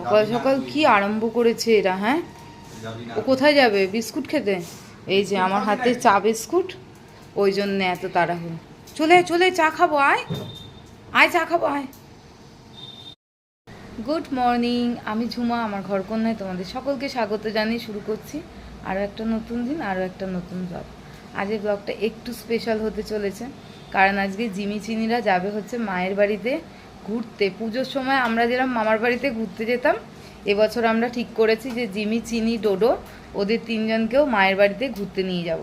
সকাল সকাল কি আরম্ভ করেছে এরা হ্যাঁ? ও কোথায় যাবে? বিস্কুট খেতে? এই যে আমার হাতে চা বিস্কুট ওই জন্যে এত তাড়াহুড়ো। চলে চলে চা খাব আয়। আয় চা খাব আয়। গুড মর্নিং আমি ঝুমা আমার ঘর ঘরকন্যায় তোমাদের সকলকে স্বাগত জানিয়ে শুরু করছি আরও একটা নতুন দিন আরও একটা নতুন ব্লগ আজকের ব্লগটা একটু স্পেশাল হতে চলেছে কারণ আজকে জিমি চিনিরা যাবে হচ্ছে মায়ের বাড়িতে ঘুরতে। পুজোর সময় আমরা যেরকম মামার বাড়িতে ঘুরতে যেতাম, এবছর আমরা ঠিক করেছি যে জিমি, চিনি, ডোডো ওদের তিনজনকেও মায়ের বাড়িতে ঘুরতে নিয়ে যাব।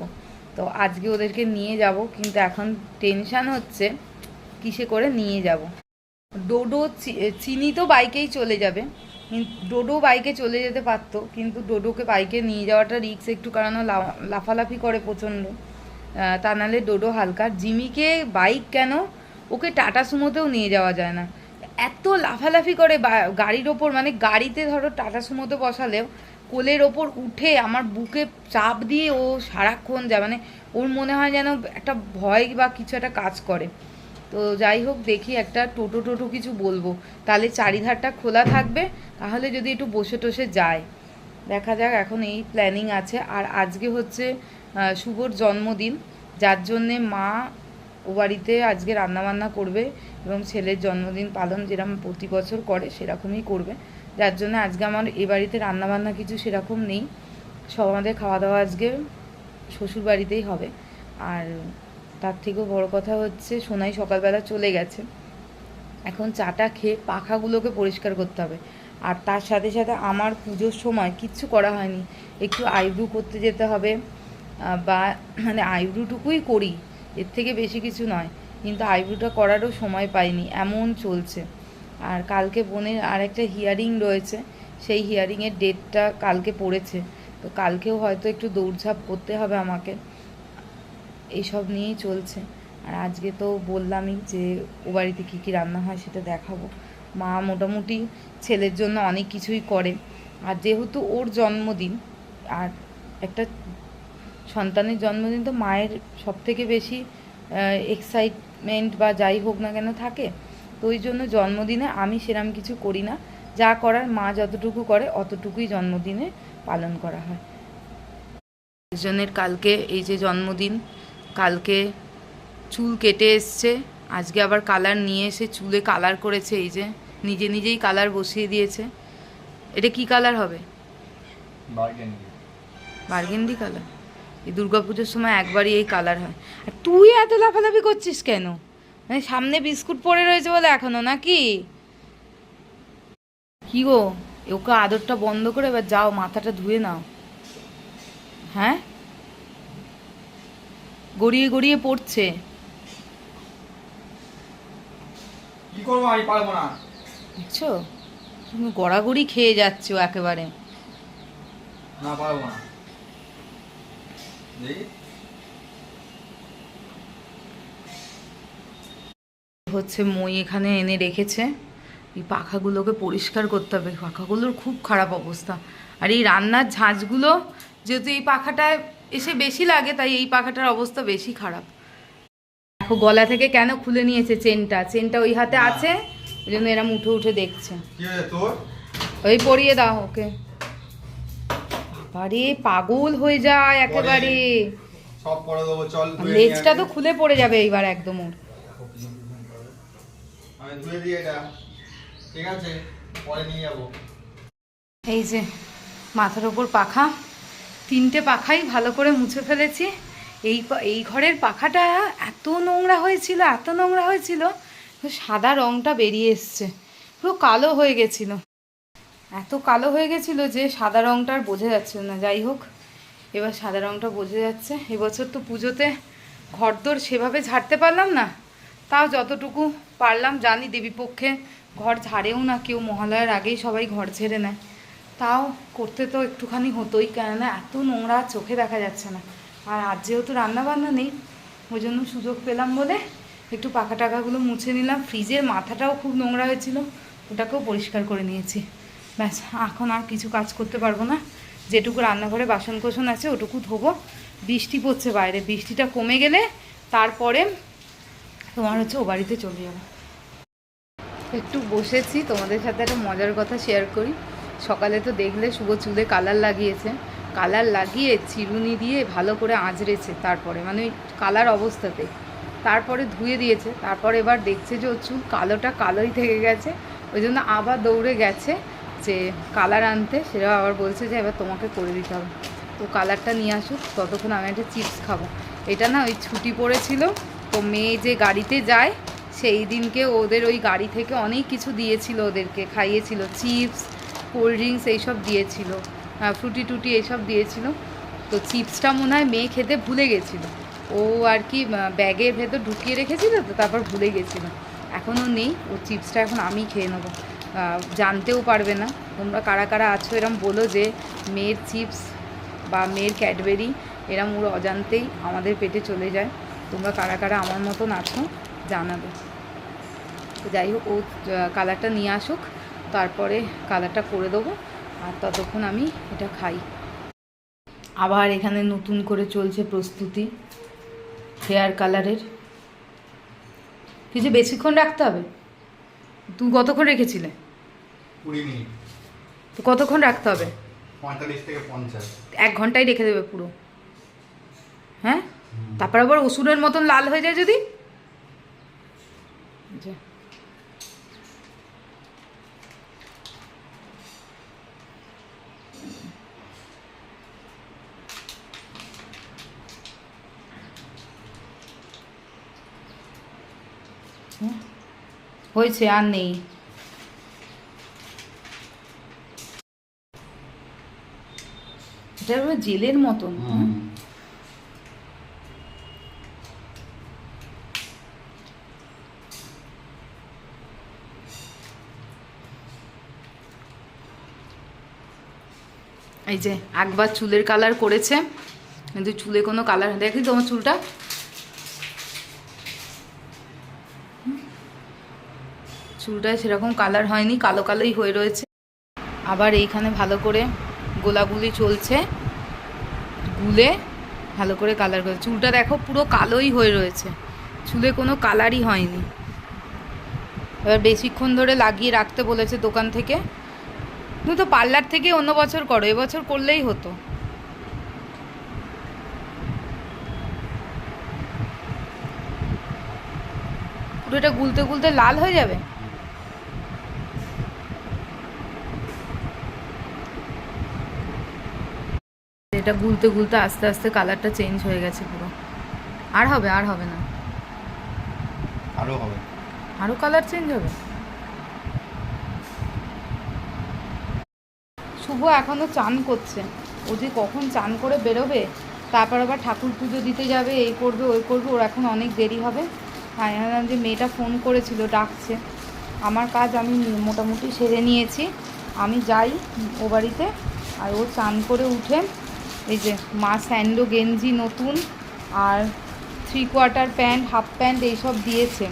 তো আজকে ওদেরকে নিয়ে যাব, কিন্তু এখন টেনশান হচ্ছে কিসে করে নিয়ে যাব। ডোডো চিনি তো বাইকেই চলে যাবে। ডোডো বাইকে চলে যেতে পারতো, কিন্তু ডোডোকে বাইকে নিয়ে যাওয়াটা রিক্স একটু কারণ লাফালাফি করে প্রচণ্ড। তা নাহলে ডোডো হালকা। জিমিকে বাইক কেন ওকে টাটা সুমোতেও নিয়ে যাওয়া যায় না। এত লাফালাফি করে গাড়ির ওপর মানে গাড়িতে ধরো টাটা সুমোতে বসালেও কোলের ওপর উঠে আমার বুকে চাপ দিয়ে ও সারাক্ষণ যায় মানে ওর মনে হয় যেন একটা ভয় বা কিছু একটা কাজ করে। তো যাই হোক, দেখি একটা টোটো টোটো কিছু বলব। তাহলে চারিধারটা খোলা থাকবে, তাহলে যদি একটু বসে টসে যায়। দেখা যাক, এখন এই প্ল্যানিং আছে। আর আজকে হচ্ছে শুভর জন্মদিন। যার জন্যে মা ও বাড়িতে আজকে রান্নাবান্না করবে এবং ছেলের জন্মদিন পালন যেরকম প্রতি বছর করে, সেরকমই করবে। যার জন্য আজকে আমার এ বাড়িতে রান্নাবান্না কিছু সেরকম নেই। সব আমাদের খাওয়া দাওয়া আজকে শ্বশুর বাড়িতেই হবে। আর তার থেকেও বড় কথা হচ্ছে, সোনাই সকালবেলা চলে গেছে। এখন চাটা খেয়ে পাখাগুলোকে পরিষ্কার করতে হবে। আর তার সাথে সাথে আমার পুজোর সময় কিচ্ছু করা হয়নি। একটু আইব্রু করতে যেতে হবে। বা মানে আইব্রুটুকুই করি। এর থেকে বেশি কিছু নয়। কিন্তু আইব্রুটা করারও সময় পাইনি, এমন চলছে। আর কালকে বোনের আর একটা হিয়ারিং রয়েছে, সেই হিয়ারিংয়ের ডেটটা কালকে পড়েছে। তো কালকেও হয়তো একটু দৌড়ঝাঁপ করতে হবে আমাকে। এইসব নিয়েই চলছে। আর আজকে তো বললামই যে ও বাড়িতে কী কী রান্না হয় সেটা দেখাবো। মা মোটামুটি ছেলের জন্য অনেক কিছুই করে। আর যেহেতু ওর জন্মদিন, আর একটা সন্তানের জন্মদিন তো মায়ের সব থেকে বেশি এক্সাইটমেন্ট বা যাই হোক না কেন থাকে। তো ওই জন্য জন্মদিনে আমি সেরম কিছু করি না। যা করার মা যতটুকু করে অতটুকুই জন্মদিনে পালন করা হয়। একজনের কালকে এই যে জন্মদিন কালকে চুল কেটে এসছে আজকে আবার কালার নিয়ে এসে চুলে কালার করেছে এই যে নিজে নিজেই কালার বসিয়ে দিয়েছে। এটা কি কালার হবে? Burgundy colour. এই দুর্গাপুজোর সময় একবারই এই কালার হয়। আর তুই এত লাফালাফি করছিস কেন? মানে সামনে বিস্কুট পড়ে রয়েছে বলে এখনও নাকি? কি গো? ওকে আদরটা বন্ধ করে এবার যাও মাথাটা ধুয়ে নাও। হ্যাঁ? গড়িয়ে গড়িয়ে পড়ছে। কি করব আমি? পারব না। বুঝছ? তুমি গড়াগড়ি খেয়ে যাচ্ছো একেবারে। না পারব না। হচ্ছে মই এখানে এনে রেখেছে। এই পাখাগুলোকে পরিষ্কার করতে হবে। পাখাগুলোর খুব খারাপ অবস্থা। আর এই রান্নার ঝাঁঝগুলো যেহেতু এই পাখাটায় এসে বেশি লাগে তাই এই পাখাটার অবস্থা বেশি খারাপ। দেখো গলা থেকে কেন খুলে নিয়েছে চেনটা? চেনটা ওই হাতে আছে? ওই জন্য এরম উঠে উঠে দেখছে। ওই পরিয়ে দাও ওকে। বাবারে পাগল হয়ে যায় একেবারে। সব পরে দেবো চল লেজটা তো খুলে পড়ে যাবে এইবার একদম ওর। আমি ধুয়ে দিই এটা। ঠিক আছে পরে নিয়ে যাব। এই যে মাথার ওপর পাখা। তিনটে পাখাই ভালো করে মুছে ফেলেছি। এই এই ঘরের পাখাটা এত নোংরা হয়েছিল এত নোংরা হয়েছিল সাদা রঙটা বেরিয়ে এসছে। পুরো কালো হয়ে গেছিল। এত কালো হয়ে গেছিল যে সাদা রঙটা আর বোঝা যাচ্ছিল না, যাই হোক। এবার সাদা রঙটা বোঝা যাচ্ছে। এবছর তো পুজোতে ঘরদোর সেভাবে ঝাড়তে পারলাম না। তাও যতটুকু পারলাম জানি দেবীপক্ষে ঘর ঝাড়েও না, কেউ মহালয়ার আগেই সবাই ঘর ঝেড়ে নেয়। তাও করতে তো একটুখানি হতোই, কেননা এত নোংরা চোখে দেখা যাচ্ছে না। আর আজ যেহেতু রান্নাবান্না নেই ওই জন্য সুযোগ পেলাম বলে একটু পাকা টাকাগুলো মুছে নিলাম। ফ্রিজের মাথাটাও খুব নোংরা হয়েছিল, ওটাকেও পরিষ্কার করে নিয়েছি। ব্যাস, এখন আর কিছু কাজ করতে পারব না। যেটুকু রান্নাঘরে বাসন কোসন আছে, ওটুকু ধোবো। বৃষ্টি পড়ছে বাইরে, বৃষ্টিটা কমে গেলে তারপরে তোমার হচ্ছে ও বাড়িতে চলে যাব। একটু বসেছি, তোমাদের সাথে একটা মজার কথা শেয়ার করি। সকালে তো দেখলে শুভ চুলে কালার লাগিয়েছে। কালার লাগিয়ে চিরুনি দিয়ে ভালো করে আঁচড়েছে তারপরে মানে ওই কালার অবস্থাতে। তারপরে ধুয়ে দিয়েছে, তারপর এবার দেখছে যে ওর চুল কালোটা কালোই থেকে গেছে। ওই জন্য আবার দৌড়ে গেছে। যে কালার আনতে সেটা আবার বলছে যে এবার তোমাকে করে দিতে হবে। তো কালারটা নিয়ে আসুক, ততক্ষণ আমি একটা চিপস খাব। এটা না ওই ছুটি পড়েছিল, তো মেয়ে যে গাড়িতে যায়, সেই দিনকে ওদের ওই গাড়ি থেকে অনেক কিছু দিয়েছিল ওদেরকে। খাইয়েছিল চিপস কোল্ড ড্রিঙ্কস এইসব দিয়েছিল ফ্রুটি টুটি এইসব দিয়েছিল। তো চিপসটা মনে হয় মেয়ে খেতে ভুলে গেছিল। ও আর কি ব্যাগের ভেতর ঢুকিয়ে রেখেছিল, তো তারপর ভুলে গেছিল। এখনও নেই, ও চিপসটা এখন আমি খেয়ে নেব। জানতেও পারবে না। তোমরা কারা কারা আছো এরম বলো যে মেয়ের চিপস বা মেয়ের ক্যাডবেরি এরম ওর অজান্তেই আমাদের পেটে চলে যায়। তোমরা কারা কারা আমার মতন আছো জানাবে। তো যাই হোক, ও কালারটা নিয়ে আসুক, তারপরে কালারটা করে দেবো আর ততক্ষণ আমি এটা খাই। আবার এখানে নতুন করে চলছে প্রস্তুতি হেয়ার কালারের। কিছু বেশিক্ষণ রাখতে হবে? তুই কতক্ষণ রেখেছিলে? কুড়ি মিনিট। তো কতক্ষণ রাখতে হবে? পঁয়তাল্লিশ থেকে পঞ্চাশ। এক ঘন্টায় রেখে দেবে পুরো। হ্যাঁ? তারপর আবার ওষুধের মতন লাল হয়ে যায় যদি? হয়েছে আর নেই। এটা জেলের মতন এই যে একবার চুলের কালার করেছে কিন্তু চুলে কোনো কালার দেখি তোমার চুলটা। হুম? চুলটায় সেরকম কালার হয়নি কালো কালোই হয়ে রয়েছে। আবার এইখানে ভালো করে গোলাগুলি চলছে। গুলে ভালো করে কালার করে, চুলটা দেখো পুরো কালোই হয়ে রয়েছে, চুলে কোনো কালারই হয়নি। এবার বেশিক্ষণ ধরে লাগিয়ে রাখতে বলেছে দোকান থেকে। তুমি তো পার্লার থেকে অন্য বছর করো, এবছর করলেই হতো। পুরো এটা গুলতে গুলতে লাল হয়ে যাবে? এটা গুলতে গুলতে আস্তে আস্তে কালারটা চেঞ্জ হয়ে গেছে পুরো। আর হবে আর হবে না। আরও হবে। আরও কালার চেঞ্জ হবে? শুভ এখনও চান করছে। ও যে কখন চান করে বেরোবে তারপর আবার ঠাকুর পুজো দিতে যাবে এই করবে ওই করবে ওর এখন অনেক দেরি হবে। ভাবলাম যে মেয়েটা ফোন করেছিল ডাকছে। আমার কাজ আমি মোটামুটি সেরে নিয়েছি। আমি যাই ও বাড়িতে আর ও চান করে উঠে এই যে মা স্যান্ডো গেঞ্জি নতুন আর three quarter pant half pant এইসব দিয়েছে।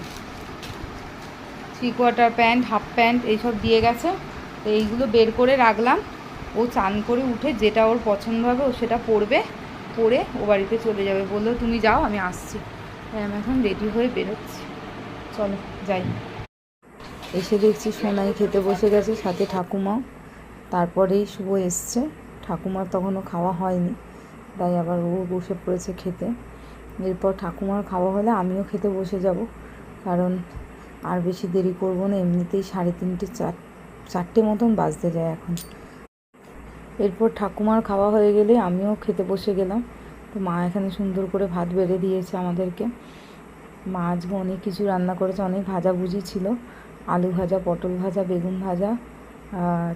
Three quarter pant half pant এইসব দিয়ে গেছে। তো এইগুলো বের করে রাখলাম। ও চান করে উঠে যেটা ওর পছন্দ হবে ও সেটা পরবে, পরে ও বাড়িতে চলে যাবে। বলল, তুমি যাও, আমি আসছি। আমি এখন রেডি হয়ে বেরোচ্ছি। চলো, যাই। এসে দেখছি সোনাই খেতে বসে গেছে, সাথে ঠাকুমাও। তারপরেই শুভ এসছে। ঠাকুমার তখনও খাওয়া হয়নি। তাই আবার ও বসে পড়েছে খেতে। এরপর ঠাকুমার খাওয়া হলে আমিও খেতে বসে যাব। কারণ আর বেশি দেরি করব না, এমনিতেই সাড়ে তিনটে চার, চারটে মতন বাজতে যায় এখন। এরপর ঠাকুমার খাওয়া হয়ে গেলে আমিও খেতে বসে গেলাম। তো মা এখানে সুন্দর করে ভাত বেড়ে দিয়েছে আমাদেরকে। মা আজকে অনেক কিছু রান্না করেছে, অনেক ভাজাভুজি ছিল। আলু ভাজা, পটল ভাজা, বেগুন ভাজা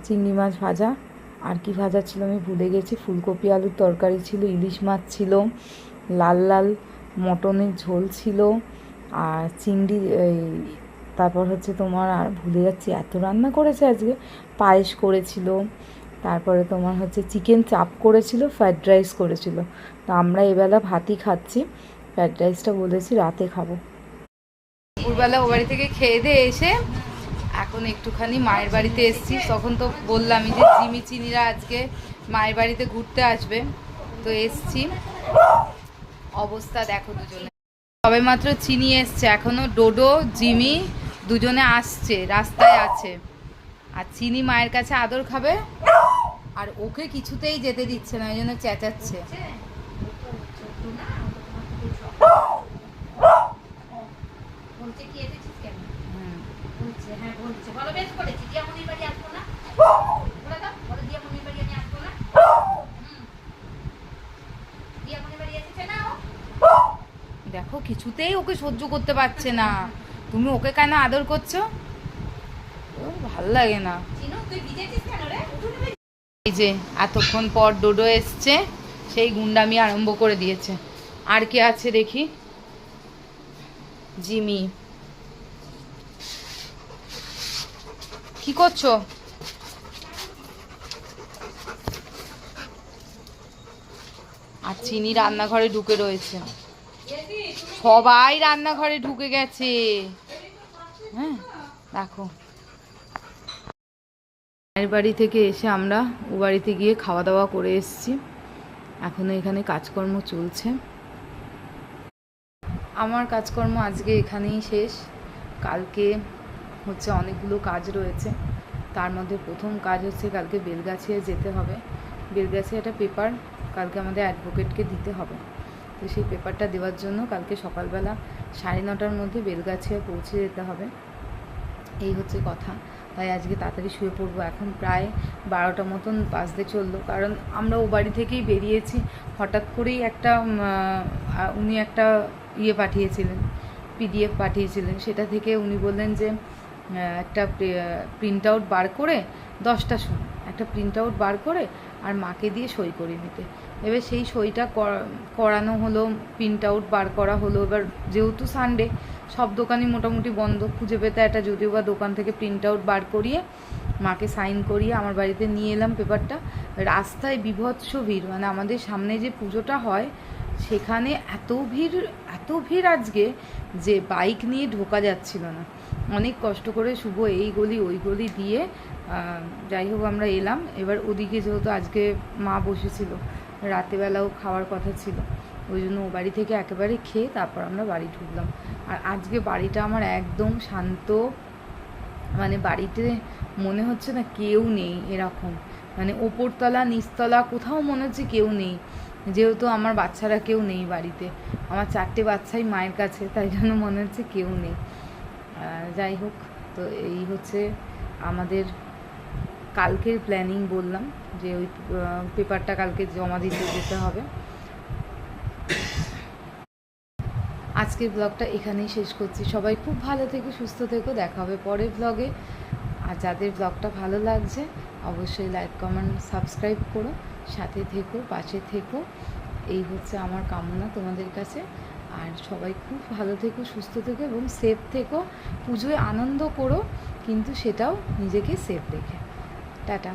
চিংড়ি মাছ ভাজা আর কি ভাজা ছিল আমি ভুলে গেছি। ফুলকপি, আলুর তরকারি ছিল, ইলিশ মাছ ছিল, লাল লাল মটনের ঝোল ছিল, আর চিংড়ি তারপর হচ্ছে তোমার আর ভুলে যাচ্ছি, এত রান্না করেছে আজকে। পায়েস করেছিল, তারপরে তোমার হচ্ছে চিকেন চাপ করেছিল ফ্রায়েড রাইস করেছিল। তো আমরা এবেলা ভাতই খাচ্ছি ফ্রায়েড রাইসটা বলেছি, রাতে খাব। দুপুরবেলা ও বাড়ি থেকে খেয়ে দিয়ে এসে এখন একটুখানি মায়ের বাড়িতে এসেছি। তখন তো বললামই যে জিমি চিনিরা আজকে মায়ের বাড়িতে ঘুরতে আসবে। তো এসছি। অবস্থা দেখো দুজনে। সবে মাত্র চিনি এসছে। এখনও ডোডো, জিমি দুজনে আসছে, রাস্তায় আছে। আর চিনি মায়ের কাছে আদর খাবে। আর ওকে কিছুতেই যেতে দিচ্ছে না, ওই জন্য চেঁচাচ্ছে। কি, এসেছিস কেন? হ্যাঁ বলছে বলো বেশ করেছি দিয়ামনির বাড়ি আসব না? বলে দাও বলো দিয়ামনির বাড়ি আমি আসব না। দিয়ামনির বাড়ি এসেছে না দেখো কিছুতেই ওকে সহ্য করতে পারছে না। তুমি ওকে কেন আদর করছ? ভালো লাগে না। এই যে এতক্ষণ পর ডোডো এসছে সেই গুন্ডামি আরম্ভ করে দিয়েছে। আর কে আছে দেখি? জিমি। কি করছ? আর চিনি রান্নাঘরে ঢুকে রয়েছে। সবাই রান্নাঘরে ঢুকে গেছে। হ্যাঁ দেখো মায়ের বাড়ি থেকে এসে আমরা ও বাড়িতে গিয়ে খাওয়া দাওয়া করে এসেছি। এখনও এখানে কাজকর্ম চলছে। আমার কাজকর্ম আজকে এখানেই শেষ। কালকে হচ্ছে অনেকগুলো কাজ রয়েছে। তার মধ্যে প্রথম কাজ হচ্ছে কালকে বেলগাছিয়া যেতে হবে। বেলগাছিয়া একটা পেপার কালকে আমাদের অ্যাডভোকেটকে দিতে হবে। তো সেই পেপারটা দেওয়ার জন্য কালকে সকালবেলা সাড়ে নটার মধ্যে বেলগাছিয়া পৌঁছে যেতে হবে। এই হচ্ছে কথা। তাই আজকে তাড়াতাড়ি শুয়ে পড়ব। এখন প্রায় বারোটা মতন বাজতে চলল। কারণ আমরা ও বাড়ি থেকেই বেরিয়েছি। হঠাৎ করেই একটা উনি একটা ইয়ে পাঠিয়েছিলেন পিডিএফ পাঠিয়েছিলেন। সেটা থেকে উনি বললেন যে একটা প্রিন্ট আউট বার করে দশটা সময় একটা প্রিন্ট আউট বার করে আর মাকে দিয়ে সই করে নিতে। এবার সেই সইটা করা- করানো হলো প্রিন্ট আউট বার করা হলো। এবার যেহেতু সানডে সব দোকানই মোটামুটি বন্ধ। খুঁজে পেতে একটা যদিও বা দোকান থেকে প্রিন্ট আউট বার করিয়ে মাকে সাইন করিয়ে আমার বাড়িতে নিয়ে এলাম পেপারটা। রাস্তায় বিভৎস ভিড়। মানে আমাদের সামনে যে পুজোটা হয়, সেখানে এত ভিড় এত ভিড় আজকে যে বাইক নিয়ে ঢোকা যাচ্ছিল না। অনেক কষ্ট করে শুভ এই গলি, ওই গলি দিয়ে যাই হোক আমরা এলাম। এবার ওদিকে যেহেতু আজকে মা বসেছিল, রাতেবেলাও খাওয়ার কথা ছিল, ওই জন্য ও বাড়ি থেকে একেবারে খেয়ে তারপর আমরা বাড়ি ঢুকলাম। আর আজকে বাড়িটা আমার একদম শান্ত মানে বাড়িতে মনে হচ্ছে না কেউ নেই এরকম। মানে ওপরতলা, নিচতলা কোথাও মনে হচ্ছে কেউ নেই। যেহেতু আমার বাচ্চারা কেউ নেই বাড়িতে। আমার চারটে বাচ্চাই মায়ের কাছে, তাই জন্য মনে হচ্ছে কেউ নেই। যাই হোক, তো এই হচ্ছে আমাদের কালকের প্ল্যানিং বললাম যে ওই পেপারটা কালকে জমা দিতে যেতে হবে। আজকের ব্লগটা এখানেই শেষ করছি। সবাই খুব ভালো থেকো, সুস্থ থেকো। দেখা হবে পরের ব্লগে আর যাদের ব্লগটা ভালো লাগছে, অবশ্যই লাইক কমেন্ট সাবস্ক্রাইব করো। সাথে থেকো, পাশে থেকো। এই হচ্ছে আমার কামনা তোমাদের কাছে। আর সবাই খুব ভালো থেকো, সুস্থ থেকো এবং সেফ থেকো। পুজোয় আনন্দ করো, কিন্তু সেটাও নিজেকে সেফ রেখে। টাটা।